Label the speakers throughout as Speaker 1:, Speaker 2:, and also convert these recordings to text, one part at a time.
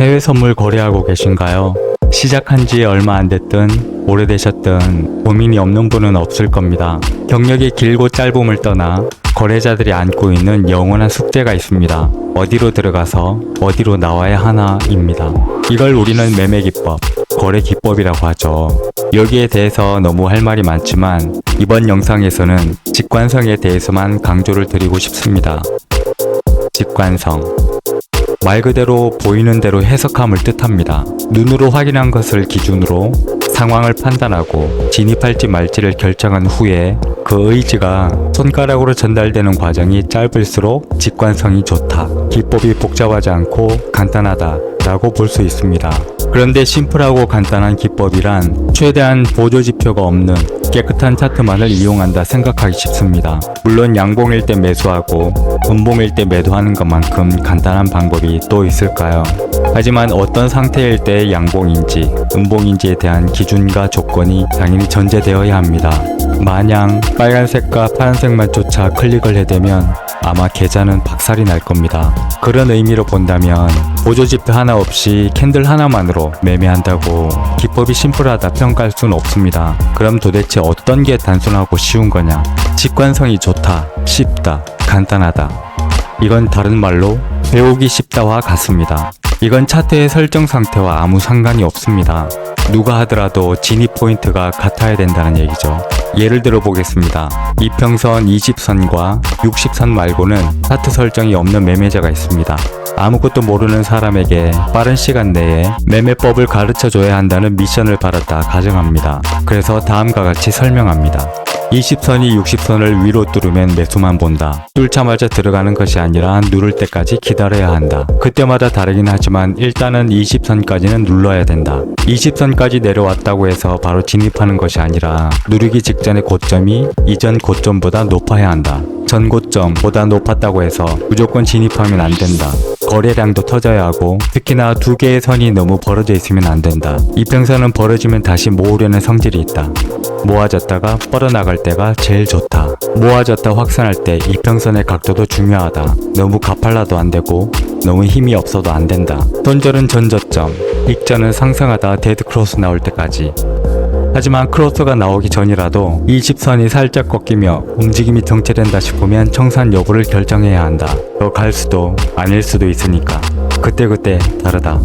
Speaker 1: 해외 선물 거래하고 계신가요? 시작한 지 얼마 안 됐든 오래되셨든 고민이 없는 분은 없을 겁니다. 경력이 길고 짧음을 떠나 거래자들이 안고 있는 영원한 숙제가 있습니다. 어디로 들어가서 어디로 나와야 하나입니다. 이걸 우리는 매매 기법, 거래 기법이라고 하죠. 여기에 대해서 너무 할 말이 많지만 이번 영상에서는 직관성에 대해서만 강조를 드리고 싶습니다. 직관성. 말 그대로 보이는 대로 해석함을 뜻합니다. 눈으로 확인한 것을 기준으로 상황을 판단하고 진입할지 말지를 결정한 후에 그 의지가 손가락으로 전달되는 과정이 짧을수록 직관성이 좋다. 기법이 복잡하지 않고 간단하다. 라고 볼 수 있습니다. 그런데 심플하고 간단한 기법이란 최대한 보조 지표가 없는 깨끗한 차트만을 이용한다 생각하기 쉽습니다. 물론 양봉일 때 매수하고 음봉일 때 매도하는 것만큼 간단한 방법이 또 있을까요? 하지만 어떤 상태일 때 양봉인지 음봉인지에 대한 기준과 조건이 당연히 전제되어야 합니다. 마냥 빨간색과 파란색만 쫓아 클릭을 해대면 아마 계좌는 박살이 날 겁니다. 그런 의미로 본다면 보조지표 하나 없이 캔들 하나만으로 매매한다고 기법이 심플하다 평가할 수는 없습니다. 그럼 도대체 어떤 게 단순하고 쉬운 거냐? 직관성이 좋다, 쉽다, 간단하다. 이건 다른 말로 배우기 쉽다와 같습니다. 이건 차트의 설정 상태와 아무 상관이 없습니다. 누가 하더라도 진입 포인트가 같아야 된다는 얘기죠. 예를 들어 보겠습니다. 이평선 20선과 60선 말고는 차트 설정이 없는 매매자가 있습니다. 아무것도 모르는 사람에게 빠른 시간 내에 매매법을 가르쳐 줘야 한다는 미션을 받았다 가정합니다. 그래서 다음과 같이 설명합니다. 20선이 60선을 위로 뚫으면 매수만 본다. 뚫자마자 들어가는 것이 아니라 누를 때까지 기다려야 한다. 그때마다 다르긴 하지만 일단은 20선까지는 눌러야 된다. 20선까지 내려왔다고 해서 바로 진입하는 것이 아니라 누르기 직전의 고점이 이전 고점보다 높아야 한다. 전 고점보다 높았다고 해서 무조건 진입하면 안 된다. 거래량도 터져야 하고 특히나 두 개의 선이 너무 벌어져 있으면 안 된다. 이평선은 벌어지면 다시 모으려는 성질이 있다. 모아졌다가 뻗어나갈 때가 제일 좋다. 모아졌다 확산할 때 이평선의 각도도 중요하다. 너무 가팔라도 안 되고 너무 힘이 없어도 안 된다. 손절은 전저점, 익전은 상승하다 데드 크로스 나올 때까지. 하지만 크로스가 나오기 전이라도 20선이 살짝 꺾이며 움직임이 정체된다 싶으면 청산 여부를 결정해야 한다. 더 갈 수도 아닐 수도 있으니까. 그때그때 다르다.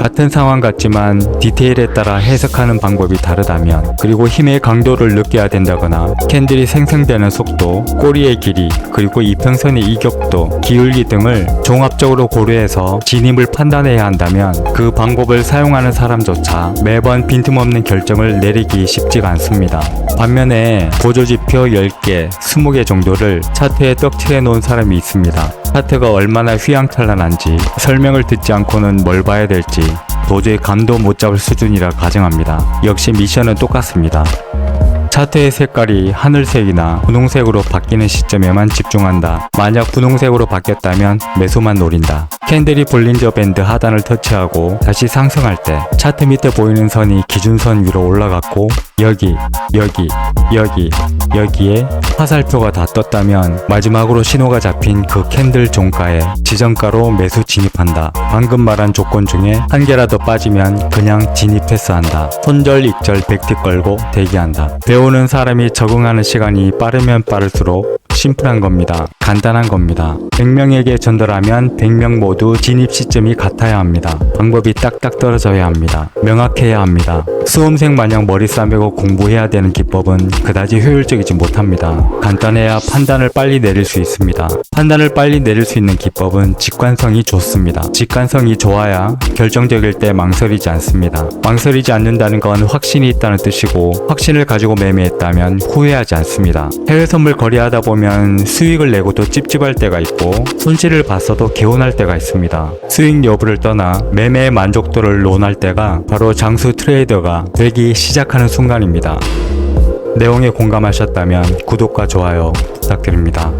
Speaker 1: 같은 상황 같지만 디테일에 따라 해석하는 방법이 다르다면 그리고 힘의 강도를 느껴야 된다거나 캔들이 생성되는 속도, 꼬리의 길이, 그리고 이평선의 이격도, 기울기 등을 종합적으로 고려해서 진입을 판단해야 한다면 그 방법을 사용하는 사람조차 매번 빈틈없는 결정을 내리기 쉽지가 않습니다. 반면에 보조지표 10개, 20개 정도를 차트에 떡칠해 놓은 사람이 있습니다. 차트가 얼마나 휘황찬란한지 설명을 듣지 않고는 뭘 봐야 될지 도저히 감도 못 잡을 수준이라 가정합니다. 역시 미션은 똑같습니다. 차트의 색깔이 하늘색이나 분홍색으로 바뀌는 시점에만 집중한다. 만약 분홍색으로 바뀌었다면 매수만 노린다. 캔들이 볼린저 밴드 하단을 터치하고 다시 상승할 때 차트 밑에 보이는 선이 기준선 위로 올라갔고 여기, 여기, 여기, 여기에 화살표가 다 떴다면 마지막으로 신호가 잡힌 그 캔들 종가에 지정가로 매수 진입한다. 방금 말한 조건 중에 한 개라도 빠지면 그냥 진입 패스한다. 손절, 익절, 백틱 걸고 대기한다. 배우는 사람이 적응하는 시간이 빠르면 빠를수록 심플한 겁니다. 간단한 겁니다. 100명에게 전달하면 100명 모두 진입 시점이 같아야 합니다. 방법이 딱딱 떨어져야 합니다. 명확해야 합니다. 수험생 마냥 머리 싸매고 공부해야 되는 기법은 그다지 효율적이지 못합니다. 간단해야 판단을 빨리 내릴 수 있습니다. 판단을 빨리 내릴 수 있는 기법은 직관성이 좋습니다. 직관성이 좋아야 결정적일 때 망설이지 않습니다. 망설이지 않는다는 건 확신이 있다는 뜻이고 확신을 가지고 매매했다면 후회하지 않습니다. 해외 선물 거래하다 보면 수익을 내고도 찝찝할 때가 있고 손실을 봤어도 개운할 때가 있습니다. 수익 여부를 떠나 매매의 만족도를 논할 때가 바로 장수 트레이더가 되기 시작하는 순간입니다. 내용에 공감하셨다면 구독과 좋아요 부탁드립니다.